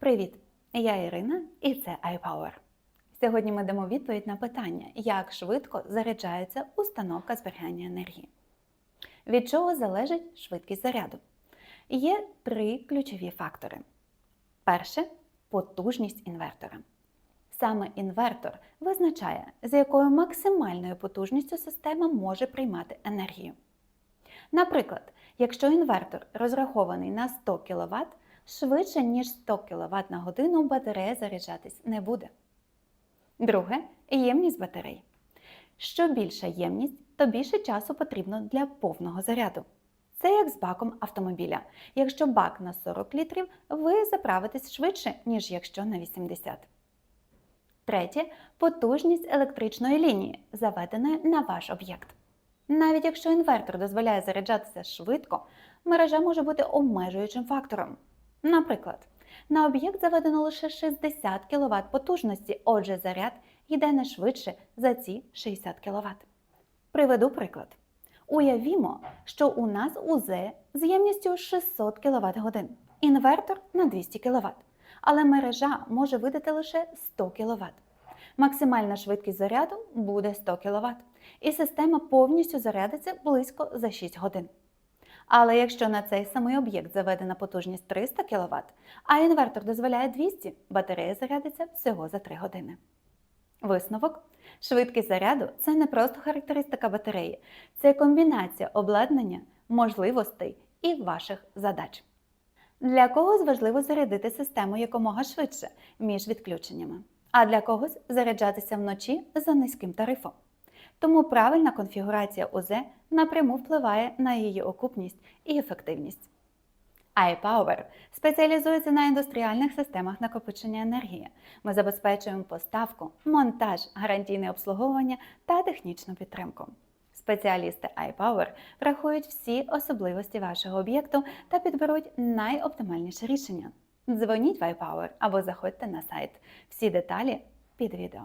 Привіт! Я Ірина і це iPower. Сьогодні ми дамо відповідь на питання, як швидко заряджається установка зберігання енергії. Від чого залежить швидкість заряду? Є три ключові фактори. Перше потужність інвертора. Саме інвертор визначає, з якою максимальною потужністю система може приймати енергію. Наприклад, якщо інвертор розрахований на 100 кВт, швидше ніж 100 кВт на годину батарея заряджатись не буде. Друге ємність батарей. Що більша ємність, то більше часу потрібно для повного заряду. Це як з баком автомобіля. Якщо бак на 40 літрів, ви заправитесь швидше, ніж якщо на 80. Третє потужність електричної лінії, заведеної на ваш об'єкт. Навіть якщо інвертор дозволяє заряджатися швидко, мережа може бути обмежуючим фактором. Наприклад, на об'єкт заведено лише 60 кВт потужності, отже, заряд йде не швидше за ці 60 кВт. Приведу приклад. Уявімо, що у нас УЗ з ємністю 600 кВт годин, інвертор на 200 кВт, але мережа може видати лише 100 кВт. Максимальна швидкість заряду буде 100 кВт, і система повністю зарядиться близько за 6 годин. Але якщо на цей самий об'єкт заведена потужність 300 кВт, а інвертор дозволяє 200, батарея зарядиться всього за 3 години. Висновок: швидкість заряду це не просто характеристика батареї, це комбінація обладнання, можливостей і ваших задач. Для когось важливо зарядити систему якомога швидше між відключеннями, а для когось заряджатися вночі за низьким тарифом. Тому правильна конфігурація УЗ напряму впливає на її окупність і ефективність. iPower спеціалізується на індустріальних системах накопичення енергії. Ми забезпечуємо поставку, монтаж, гарантійне обслуговування та технічну підтримку. Спеціалісти iPower врахують всі особливості вашого об'єкту та підберуть найоптимальніше рішення. Дзвоніть в iPower або заходьте на сайт. Всі деталі під відео.